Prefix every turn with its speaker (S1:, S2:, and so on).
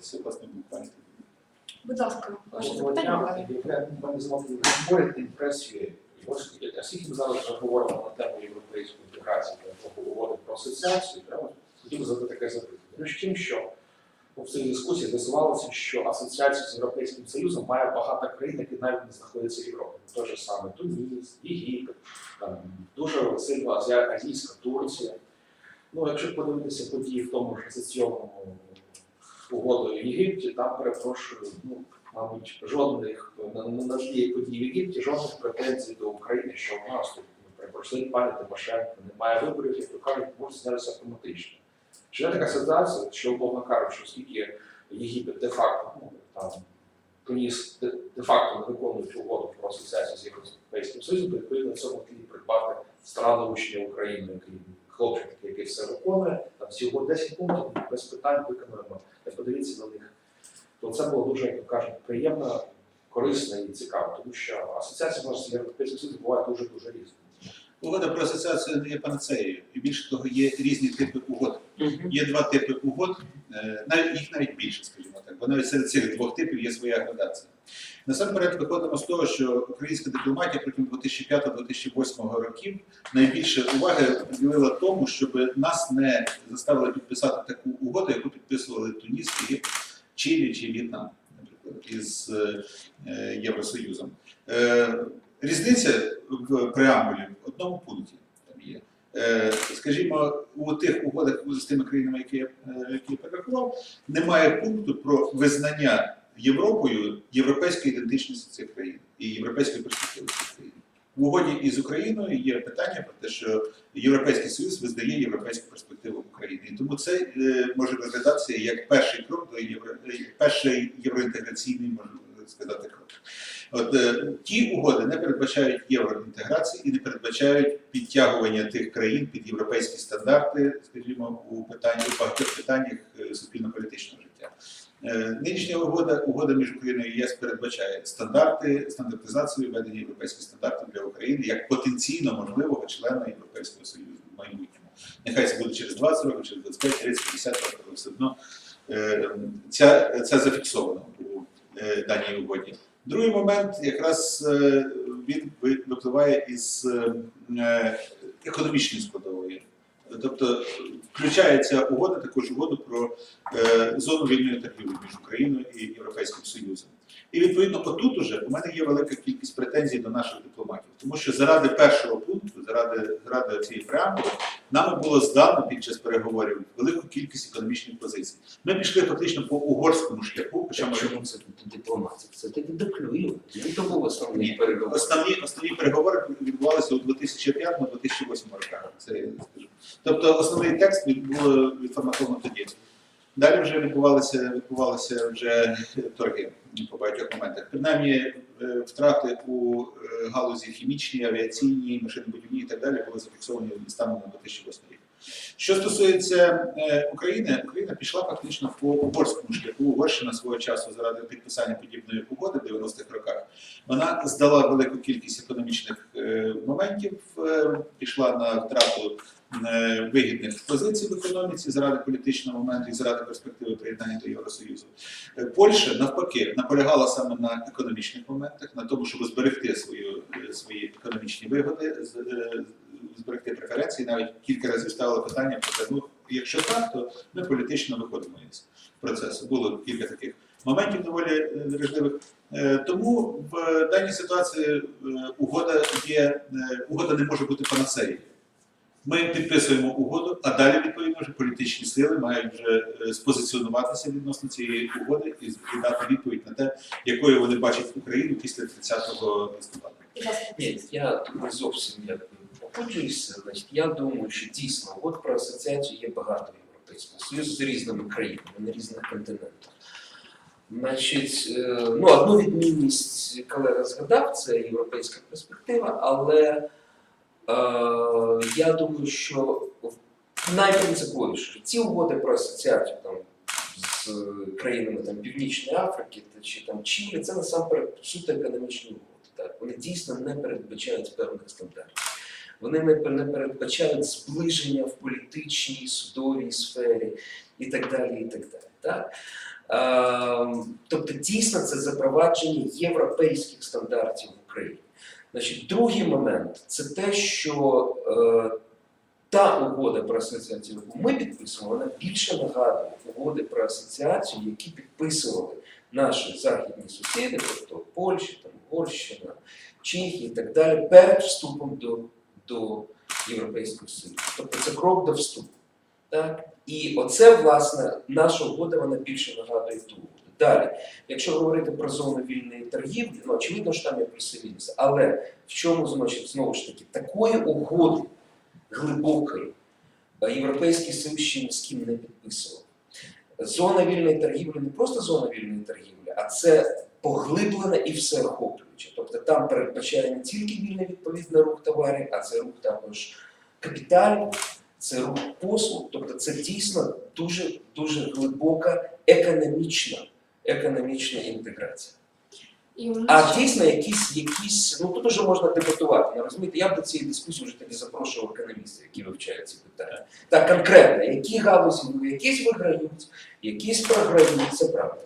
S1: це власне буквально.
S2: Будь ласка, ваше запитання.
S3: дня. Я мене звати говорити імпресію. Оскільки ми зараз вже говоримо на тему європейської інтеграції, та говоримо про асоціацію, хотів би задати таке запитання. Між тим, що в цій дискусії з'ясувалося, що асоціацію з Європейським Союзом має багато країн, які навіть не знаходяться в Європі. Те ж саме Туніс, Єгипет, дуже сильно азія- азійська Турція. Ну, якщо подивитися події в тому ж асоційному угодою в Єгипті, там перепрошую, ну, мабуть, жодних на, тлі подій в Єгипті, жодних претензій до України, що в нас тут перепрошую, пані Тимошенко, немає виборів, як то кажуть, може знятися автоматично. Чи є така ситуація, що, умовно кажучи, оскільки Єгипет де-факто, ну, там, де- де-факто не виконують угоду про асоціацію з Європейським Союзом, відповідно цьому тлі придбати страну учня України, який хлопчик, який все виконує, всього 10 пунктів, без питань виконуємо. Не подивіться на них. То це було дуже, як кажуть, приємно, корисно і цікаво, тому що асоціація в нас з Європейським буває дуже дуже різна.
S1: Угода про асоціацію не є панацеєю. І більше того, є різні типи угод. Є два типи угод, е, навіть їх навіть більше, скажімо так, бо навіть серед цих двох типів є своя градація. Насамперед виходимо з того, що українська дипломатія протягом 2005-2008 років найбільше уваги приділила тому, щоб нас не заставили підписати таку угоду, яку підписували Туніс, Єгипет, Чилі чи В'єтнам, наприклад, із е, Євросоюзом. Е, Різниця в преамбулі в одному пункті там є. Е, Скажімо, у тих угодах з тими країнами, які, я, які я перерахував, немає пункту про визнання Європою європейської ідентичності цих країн і європейської перспективи цих країн. В угоді із Україною є питання про те, що Європейський Союз визнає європейську перспективу України. І тому це е, може розглядатися як перший крок до євро... е, перший євроінтеграційний, можна сказати, крок. От е, ті угоди не передбачають євроінтеграції і не передбачають підтягування тих країн під європейські стандарти, скажімо, у питанні у багатьох питаннях суспільно-політичного життя. Е, Нинішня угода, угода між Україною і ЄС передбачає стандарти, стандартизацію введення європейських стандартів для України як потенційно можливого члена Європейського Союзу в майбутньому. Нехай це буде через 20 років, через 25, 30, 50 років, все одно е, ця, це зафіксовано у е, даній угоді. Другий момент якраз він випливає із економічної складової. Тобто включається угода, також угода про е, зону вільної торгівлі між Україною і Європейським Союзом. І відповідно, отут уже у мене є велика кількість претензій до наших дипломатів, тому що заради першого пункту, заради, заради цієї преамбули, нами було здано під час переговорів велику кількість економічних позицій. Ми пішли фактично по угорському шляху, хоча ми
S4: Чому це тут дипломатія? Це тоді деклює. Він то був основний
S1: Ні. Основні, основні переговори відбувалися у 2005-2008 роках. Тобто основний текст було відформатовано тоді. Далі вже відбувалися, відбувалися вже торги по багатьох моментах. Принаймні е, втрати у е, галузі хімічній, авіаційній, машинобудівній і так далі були зафіксовані станом на 2008 рік. Що стосується е, України, Україна пішла фактично по угорському шляху. Угорщина свого часу заради підписання подібної угоди в 90-х роках вона здала велику кількість економічних е, моментів, е, пішла на втрату е, вигідних позицій в економіці заради політичного моменту і заради перспективи приєднання до Євросоюзу. Е, Польща навпаки наполягала саме на економічних моментах, на тому, щоб зберегти свою, е, свої економічні вигоди, е, зберегти преференції. Навіть кілька разів ставила питання про те, ну якщо так, то ми політично виходимо із процесу. Було кілька таких моментів доволі е, дражливих. Е, Тому в даній ситуації е, угода є угода не може бути панацеєю. Ми підписуємо угоду, а далі відповідно вже політичні сили мають вже спозиціонуватися відносно цієї угоди і, дати відповідь на те, якою вони бачать Україну після 30 листопада.
S4: Ні, я зовсім я. Значить, я думаю, що дійсно от про асоціацію є багато Європейського Союзу з різними країнами на різних континентах. Значить, е, ну, одну відмінність колега згадав, це європейська перспектива, але е, я думаю, що найпринциповіше ці угоди про асоціацію там, з країнами там, Північної Африки чи там Чилі, це насамперед суто економічні угоди. Так? Вони дійсно не передбачають певних стандартів. Вони не, передбачають зближення в політичній, судовій сфері і так далі. І так далі так? Ем, Тобто, дійсно, це запровадження європейських стандартів в Україні. Значить, другий момент це те, що е, та угода про асоціацію, яку ми підписували, вона більше нагадує угоди про асоціацію, які підписували наші західні сусіди, тобто Польща, там, Угорщина, Чехія і так далі, перед вступом до, до Європейського Союзу. Тобто це крок до вступу. Так? І оце, власне, наша угода, вона більше нагадує ту угоду. Далі, якщо говорити про зону вільної торгівлі, ну очевидно, що там є плюси. Але в чому значить, знову ж таки, такої угоди глибокої е, Європейський Союз ще ні з ким не підписував. Зона вільної торгівлі не просто зона вільної торгівлі, а це поглиблена і всеохоплююче. Тобто там передбачає не тільки вільний відповідний рух товарів, а це рух також капіталів, це рух послуг. Тобто це дійсно дуже дуже глибока економічна, економічна інтеграція.
S2: І
S4: А дійсно якісь, якісь, ну тут вже можна дебатувати. Ну, розумієте, я б до цієї дискусії вже тоді запрошував економістів, які вивчають ці питання. Так, конкретно, які галузі якісь виграють, якісь програють, це правда.